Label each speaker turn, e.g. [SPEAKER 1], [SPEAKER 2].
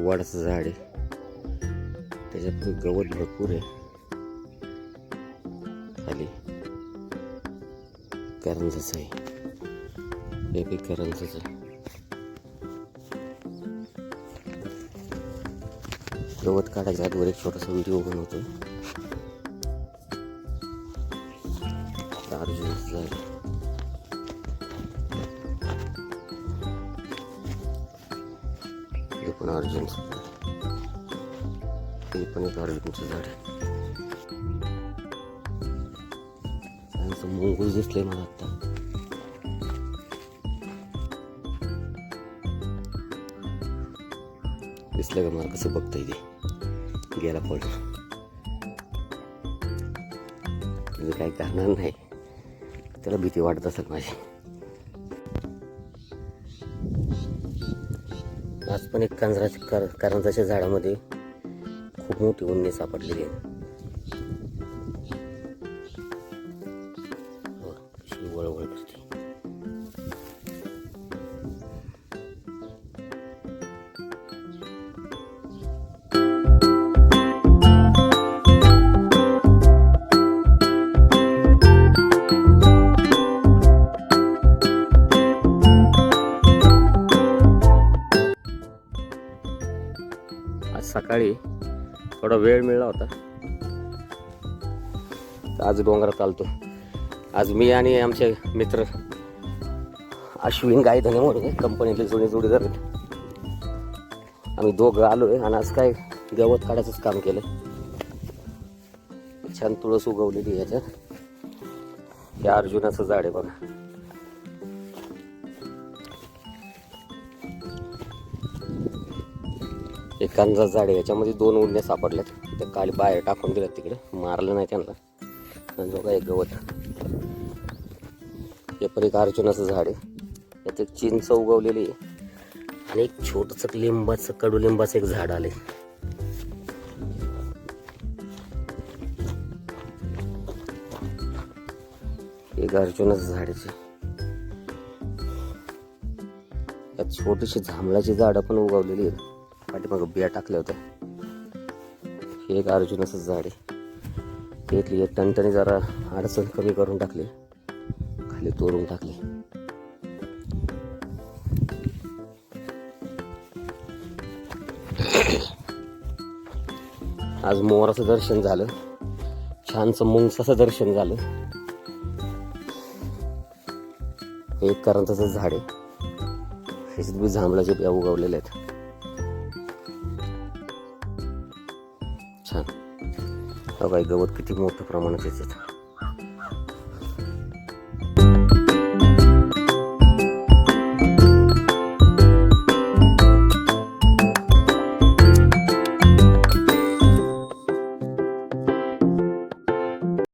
[SPEAKER 1] हे वडाचं झाड आहे. त्याच्यात गवत भरपूर आहे. खाली. करंजाचं आहे. बेबी करंजाचं आहे. गवत काढायच्या आधीवर एक छोटासा व्हिडिओ बनवतो अर्जुन झाड हे पण अर्जुनचं ते हे पण एक अर्जुनचं झाड आहे. मुंगूस दिसलंय मला आता. दिसलं का मला? कसं बघतंय ते? गेला पळून म्हणजे काही करणार नाही. त्याला भीती वाटत असेल माझी. आज पण एक कांजराच्या कर कारंजाच्या झाडामध्ये खूप मोठी उन्नी सापडलेली आहे. आज सकाळी थोडा वेळ मिळाला होता. आज डोंगरात आलतो. आज मी आणि आमचे मित्र अश्विन गायधने म्हणून कंपनीतले जुने जोडीदार आम्ही दोघं आलोय आणि आज काय गवत काढायचंच काम केलं छान तुळस उगवलेली याच्यात. हे अर्जुनाचं झाड आहे बघा. एक कांदा झाड आहे याच्यामध्ये दोन उडण्या सापडल्यात. त्या काळी बाहेर टाकून दिल्यात तिकडे. मारलं नाही त्यांना. आणि बघा एक गवत हे पण एक अर्जुनाचं झाड आहे. यात एक चिंच उगवलेली आहे. आणि एक छोटंसं लिंबाचं कडुलिंबाचं एक झाड आले एक अर्जुनाचं झाडाचे यात छोटीशी जांभळाची झाडं पण उगवलेली आहेत. पाठीमागं बिया टाकल्या होत्या. हे एक अर्जुनाचं झाड आहे. इथली एक टणटणी जरा अडचण कमी करून टाकली. खाली तोरून टाकली. आज मोराचं दर्शन झालं. छानसं मुंगसाचं दर्शन झालं. एक करंताचं झाड आहे. ह्याच्यात बी जांभळाचे बिया उगवलेले आहेत. छान हा गवत किती मोठ्या प्रमाणात येतात.